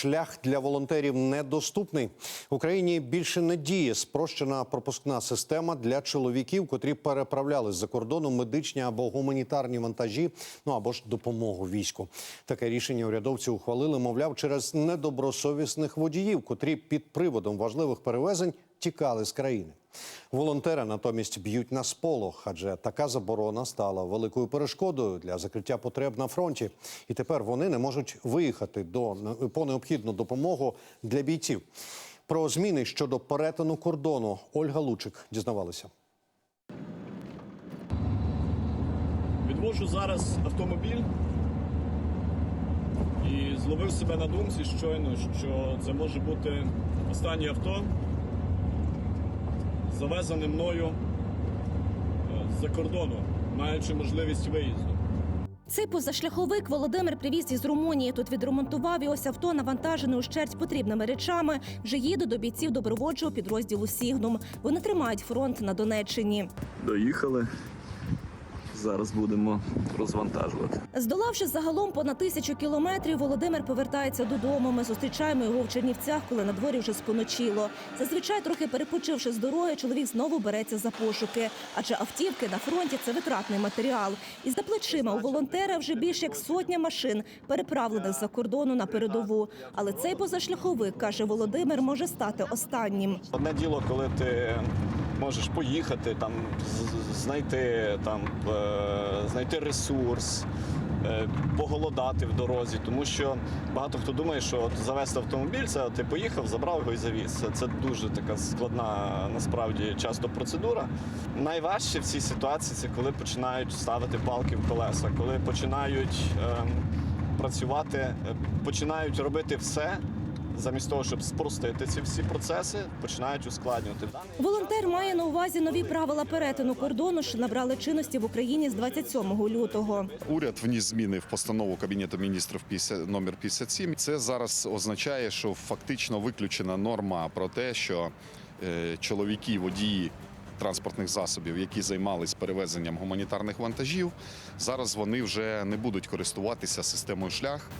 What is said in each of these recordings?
шлях для волонтерів недоступний. В Україні більше не діє спрощена пропускна система для чоловіків, котрі переправляли з-за кордону медичні або гуманітарні вантажі, ну або ж допомогу війську. Таке рішення урядовці ухвалили, мовляв, через недобросовісних водіїв, котрі під приводом важливих перевезень тікали з країни. Волонтери натомість б'ють на сполох, адже така заборона стала великою перешкодою для закриття потреб на фронті. І тепер вони не можуть виїхати до по необхідну допомогу для бійців. Про зміни щодо перетину кордону Ольга Лучик дізнавалася. Відвожу зараз автомобіль і зловив себе на думці щойно, що це може бути останнє авто, завезене мною е, з-за кордону, маючи можливість виїзду. Цей позашляховик Володимир привіз із Румунії. Тут відремонтував і ось авто, навантажене ущерть потрібними речами. Вже їде до бійців добровольчого підрозділу Сігнум. Вони тримають фронт на Донеччині. Доїхали. Зараз будемо розвантажувати. Здолавши загалом понад тисячу кілометрів, Володимир повертається додому. Ми зустрічаємо його в Чернівцях, коли на дворі вже споночило. Зазвичай, трохи перепочивши з дороги, чоловік знову береться за пошуки. Адже автівки на фронті це витратний матеріал. І за плечима у волонтера вже більш як сотня машин, переправлених з-за кордону на передову. Але цей позашляховик, каже Володимир, може стати останнім. Одне діло, коли ти можеш поїхати, там знайти там е, знайти ресурс, е, поголодати в дорозі, тому що багато хто думає, що от завести автомобіль, це ти поїхав, забрав його і завіз. Це, дуже така складна насправді часто процедура. Найважче в цій ситуації це коли починають ставити палки в колеса, коли починають ем, працювати, е, починають робити все. Замість того, щоб спростити ці всі процеси, починають ускладнювати. Волонтер має на увазі нові правила перетину кордону, що набрали чинності в Україні з 27 лютого. Уряд вніс зміни в постанову Кабінету міністрів 50, номер 57. Це зараз означає, що фактично виключена норма про те, що е, чоловіки, водії транспортних засобів, які займались перевезенням гуманітарних вантажів, зараз вони вже не будуть користуватися системою шлях.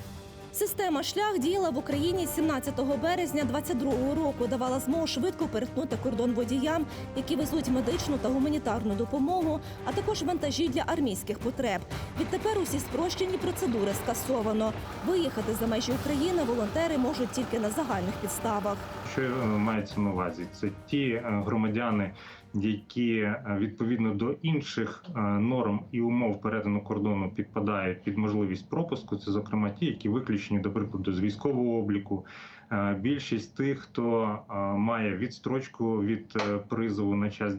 Система шлях діяла в Україні з 17 березня 22 року. Давала змогу швидко перетнути кордон водіям, які везуть медичну та гуманітарну допомогу, а також вантажі для армійських потреб. Відтепер усі спрощені процедури скасовано. Виїхати за межі України волонтери можуть тільки на загальних підставах. Що е, мається на увазі? Це ті е, громадяни, які е, відповідно до інших норм і умов перетину кордону підпадають під можливість пропуску. Це зокрема ті, які виключені, до прикладу, з військового обліку. Е, Більшість тих, хто е, має відстрочку від е, призову на час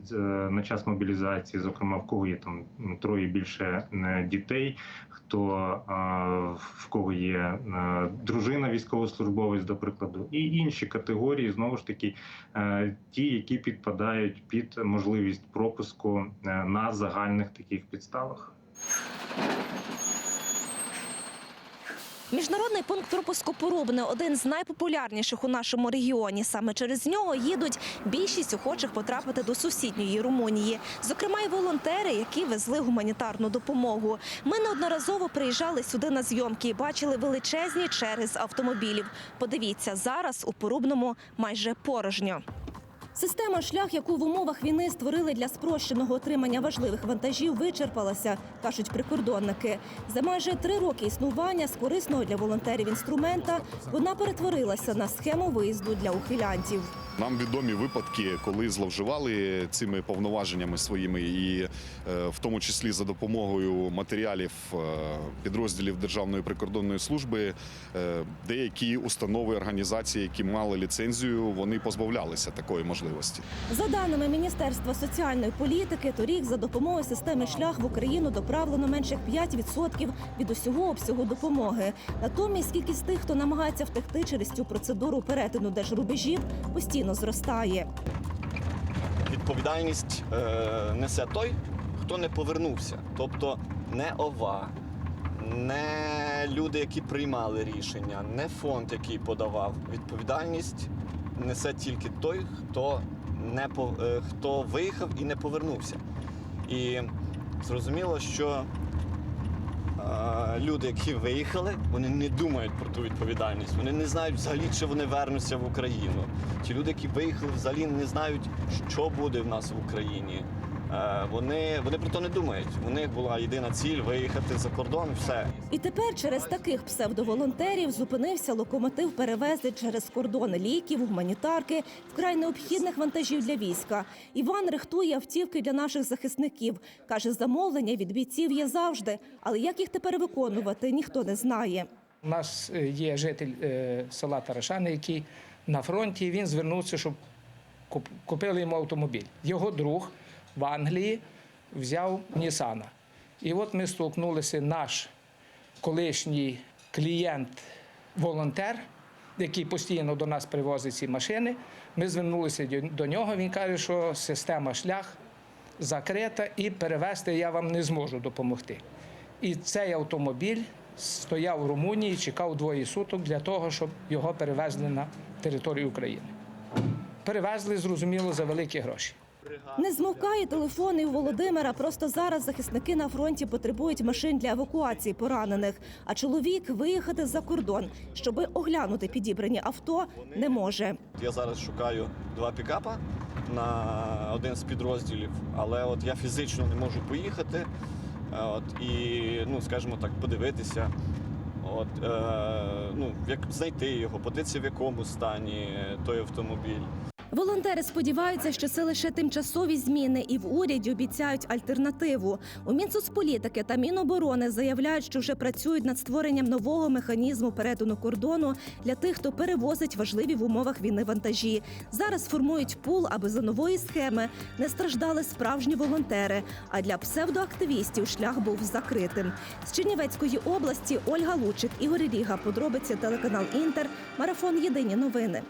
на час мобілізації, зокрема в кого є там троє більше дітей, хто в кого є дружина військовослужбовець, до прикладу, і інші категорії знову ж таки ті, які підпадають під можливість пропуску на загальних таких підставах. Міжнародний пункт пропуску Порубне один з найпопулярніших у нашому регіоні. Саме через нього їдуть більшість охочих потрапити до сусідньої Румунії, зокрема й волонтери, які везли гуманітарну допомогу. Ми неодноразово приїжджали сюди на зйомки і бачили величезні черги з автомобілів. Подивіться, зараз у Порубному майже порожньо. Система шлях, яку в умовах війни створили для спрощеного отримання важливих вантажів, вичерпалася, кажуть прикордонники. За майже три роки існування з корисного для волонтерів інструмента вона перетворилася на схему виїзду для ухилянтів. Нам відомі випадки, коли зловживали цими повноваженнями своїми, і е, в тому числі за допомогою матеріалів е, підрозділів Державної прикордонної служби, е, деякі установи організації, які мали ліцензію, вони позбавлялися такої можливості. За даними Міністерства соціальної політики, торік за допомогою системи шлях в Україну доправлено менше 5% від усього обсягу допомоги. Натомість кількість тих, хто намагається втекти через цю процедуру перетину держрубежів, постійно зростає. відповідальність е, несе той, хто не повернувся. Тобто не ОВА, не люди, які приймали рішення, не фонд, який подавав. Відповідальність несе тільки той, хто не е, хто виїхав і не повернувся. І зрозуміло, що люди, які виїхали, вони не думають про ту відповідальність. Вони не знають взагалі, чи вони вернуться в Україну. Ті люди, які виїхали, взагалі не знають, що буде в нас в Україні. Е, Вони, вони про то не думають. У них була єдина ціль виїхати за кордон. Все. І тепер через таких псевдоволонтерів зупинився локомотив перевезень через кордон ліків, гуманітарки, вкрай необхідних вантажів для війська. Іван рихтує автівки для наших захисників. Каже, замовлення від бійців є завжди, але як їх тепер виконувати, ніхто не знає. У нас е, є житель е, села Тарашани, який на фронті. Він звернувся, щоб куп- купили йому автомобіль. Його друг в Англії взяв Нісана. І от ми столкнулися, наш колишній клієнт-волонтер, який постійно до нас привозить ці машини. Ми звернулися до нього. Він каже, що система шлях закрита і перевезти я вам не зможу допомогти. І цей автомобіль стояв в Румунії, чекав двоє суток для того, щоб його перевезли на територію України. Перевезли, зрозуміло, за великі гроші. Не змовкає телефон і у Володимира. Просто зараз захисники на фронті потребують машин для евакуації поранених. А чоловік виїхати за кордон, щоби оглянути підібрані авто, не може. Я зараз шукаю два пікапа на один з підрозділів, але от я фізично не можу поїхати. е, От, і, ну, скажімо так, подивитися. От, е, ну, як знайти його, подивитися, в якому стані той автомобіль. Волонтери сподіваються, що це лише тимчасові зміни, і в уряді обіцяють альтернативу. У Мінсоцполітики та Міноборони заявляють, що вже працюють над створенням нового механізму перетину кордону для тих, хто перевозить важливі в умовах війни вантажі. Зараз формують пул, аби за нової схеми не страждали справжні волонтери. А для псевдоактивістів шлях був закритим. З Чернівецької області Ольга Лучик, Ігор Ріга. Подробиці телеканал Інтер. Марафон Єдині новини.